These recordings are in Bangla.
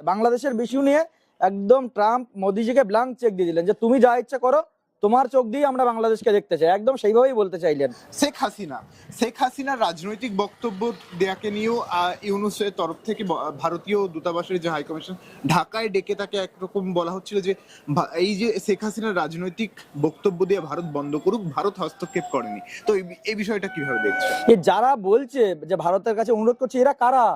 বাংলাদেশের বিষয় নিয়ে একদম ট্রাম্প মোদিজিকে ব্ল্যাঙ্ক চেক দিয়ে দিলেন যে তুমি যা ইচ্ছা করো তোমার চোখ দিয়ে আমরা বাংলাদেশকে দেখতে চাই। একদম সেইভাবেই বলতে চাইলেন। শেখ হাসিনা শেখ হাসিনার রাজনৈতিক বক্তব্য দেয়াকে নিয়েও ইউনুসের তরফ থেকে ভারতীয় দূতাবাসের যে হাইকমিশন ঢাকায় ডেকে তাকে একরকম বলা হচ্ছিল যে এই যে শেখ হাসিনার রাজনৈতিক বক্তব্য দিয়ে ভারত বন্ধ করুক ভারত হস্তক্ষেপ করেনি। তো এই- এই বিষয়টা কীভাবে দেখছে যারা বলছে যে ভারতের কাছে অনুরোধ করছে এরা কারা?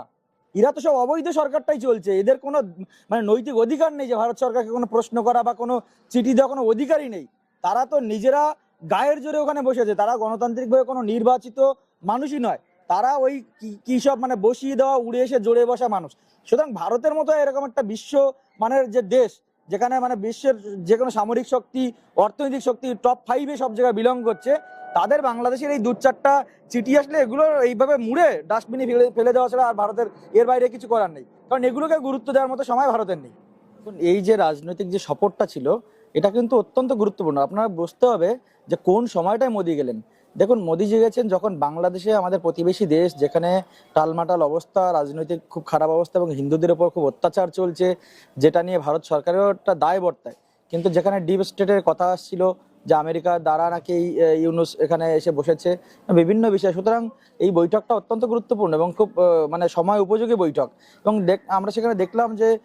এরা তো সব অবৈধ সরকারটাই চলছে। এদের কোনো মানে নৈতিক অধিকার নেই যে ভারত সরকারকে কোনো প্রশ্ন করা বা কোনো চিঠি দেওয়া কোনো অধিকারই নেই। তারা তো নিজেরা গায়ের জোরে ওখানে বসেছে তারা গণতান্ত্রিকভাবে কোনো নির্বাচিত মানুষই নয়। তারা ওই কি- সব মানে বসিয়ে দেওয়া, উড়ে এসে জোরে বসা মানুষ। সুতরাং ভারতের মতো এরকম একটা বিশ্ব মানের যে দেশ, যেখানে মানে বিশ্বের যে কোনো সামরিক শক্তি, অর্থনৈতিক শক্তি টপ ফাইভে সব জায়গায় বিলং করছে তাদের বাংলাদেশের এই দু চারটা চিঠি আসলে এগুলো এইভাবে মুড়ে ডাস্টবিনে ফেলে ফেলে দেওয়া ছাড়া আর ভারতের এর বাইরে কিছু করার নেই। কারণ এগুলোকে গুরুত্ব দেওয়ার মতো সময় ভারতের নেই। এই যে রাজনৈতিক যে সপোর্টটা ছিল, এটা কিন্তু অত্যন্ত গুরুত্বপূর্ণ। আপনারা বুঝতে হবে যে কোন সময়টায় মোদি গেলেন। দেখুন মোদিজি গেছেন যখন বাংলাদেশে আমাদের প্রতিবেশী দেশ, যেখানে টালমাটাল অবস্থা, রাজনৈতিক খুব খারাপ অবস্থা এবং হিন্দুদের উপর খুব অত্যাচার চলছে, যেটা নিয়ে ভারত সরকারেরও একটা দায় বর্তায়। কিন্তু যেখানে ডিপ স্টেটের কথা আসছিল যে আমেরিকার দ্বারা নাকি ইউনুস এখানে এসে বসেছে, বিভিন্ন বিষয়। সুতরাং এই বৈঠকটা অত্যন্ত গুরুত্বপূর্ণ এবং খুব মানে সময় উপযোগী বৈঠক। এবং আমরা সেখানে দেখলাম যে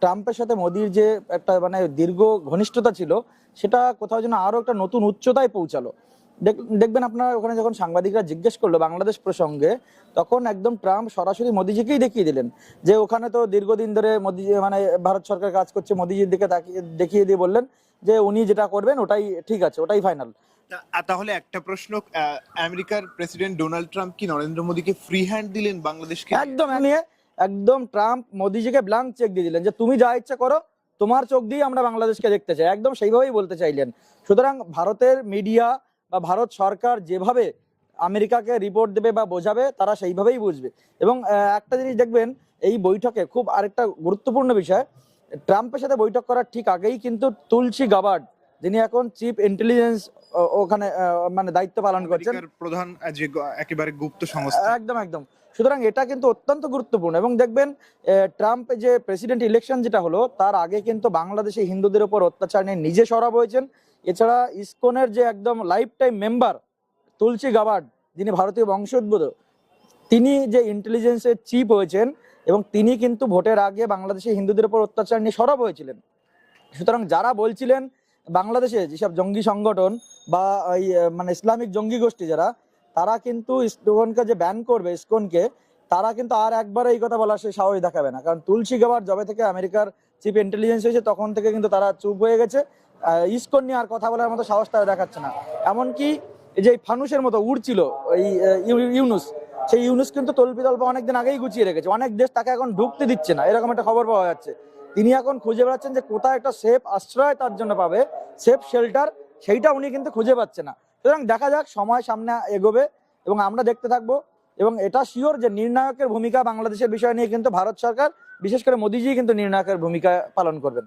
ট্রাম্পের সাথে মোদির যে একটা মানে দীর্ঘ ঘনিষ্ঠতা ছিল, সেটা কোথাও যেন আরও একটা নতুন উচ্চতায় পৌঁছালো। দেখ- দেখবেন আপনারা ওখানে যখন সাংবাদিকরা জিজ্ঞেস করল বাংলাদেশ প্রসঙ্গে, তখন একদম ট্রাম্প সরাসরি মোদিজিকেই দেখিয়ে দিলেন। যে ওখানে তো দীর্ঘদিন ধরে মোদি মানে ভারত সরকার কাজ করছে, মোদিজির দিকে তাকিয়ে, দেখিয়ে দিয়ে বললেন যে উনি যেটা করবেন ওটাই ঠিক আছে ওটাই ফাইনাল তাহলে একটা প্রশ্ন আমেরিকার প্রেসিডেন্ট ডোনাল্ড ট্রাম্প কি নরেন্দ্র মোদীকে ফ্রি হ্যান্ড দিলেন বাংলাদেশকে? একদম নিয়ে একদম ট্রাম্প মোদিজিকে ব্ল্যাঙ্ক চেক দিয়ে দিলেন যে তুমি যা ইচ্ছা করো তোমার চোখ দিয়ে আমরা বাংলাদেশকে দেখতে চাই। একদম সেইভাবেই বলতে চাইলেন। সুতরাং ভারতের মিডিয়া বা ভারত সরকার যেভাবে আমেরিকাকে রিপোর্ট দেবে বা বোঝাবে তারা সেইভাবেই বুঝবে। এবং একটা জিনিস দেখবেন এই বৈঠকে খুব আরেকটা গুরুত্বপূর্ণ বিষয় ট্রাম্পের সাথে বৈঠক করার ঠিক আগেই কিন্তু তুলসী গাবার্ড যিনি এখন চিফ ইন্টেলিজেন্স ওখানে মানে দায়িত্ব পালন করছেন। প্রধান একেবারে গুপ্ত সংস্থা। একদম একদম। সুতরাং এটা কিন্তু অত্যন্ত গুরুত্বপূর্ণ এবং দেখবেন ট্রাম্প যে প্রেসিডেন্ট ইলেকশন যেটা হলো তার আগে কিন্তু বাংলাদেশে হিন্দুদের উপর অত্যাচার নিয়ে নিজে সরব হয়েছেন। এছাড়া ইসকনের যে একদম লাইফ টাইম মেম্বার তুলসী গাবার্ড যিনি ভারতীয় বংশোদ্ভূত তিনি যে ইন্টেলিজেন্সের চিফ হয়েছেন এবং তিনি কিন্তু ভোটের আগে বাংলাদেশে হিন্দুদের উপর অত্যাচার নিয়ে সরব হয়েছিলেন। সুতরাং যারা বলছিলেন বাংলাদেশে যেসব জঙ্গি সংগঠন বা আহ, মানে ইসলামিক জঙ্গি গোষ্ঠী যারা তারা কিন্তু ইসকনকে যে ব্যান করবে ইসকনকে তারা কিন্তু আর একবার এই কথা বলার সে সাহস দেখাবে না। কারণ তুলসী গাবার জবে থেকে আমেরিকার চিফ ইন্টেলিজেন্স হয়েছে তখন থেকে কিন্তু তারা চুপ হয়ে গেছে। ইসকন নিয়ে আর কথা বলার মতো সাহস তারা দেখাচ্ছে না। এমনকি যে ফানুসের মতো উড়ছিল এই ইউ- ইউনুস সেই ইউনুস কিন্তু তল্পি তল্প অনেকদিন আগেই গুছিয়ে রেখেছে। অনেক দেশ তাকে এখন ঢুকতে দিচ্ছে না। এরকম একটা খবর পাওয়া যাচ্ছে। তিনি এখন খুঁজে বেড়াচ্ছেন যে কোথায় একটা সেফ আশ্রয় তার জন্য পাবে। সেফ শেল্টার, সেইটা উনি কিন্তু খুঁজে পাচ্ছে না। সুতরাং দেখা যাক, সময় সামনে এগোবে এবং আমরা দেখতে থাকব। এবং এটা শিওর যে নির্ণায়কের ভূমিকা বাংলাদেশের বিষয় নিয়ে কিন্তু ভারত সরকার, বিশেষ করে মোদিজি কিন্তু নির্ণায়কের ভূমিকা পালন করবেন।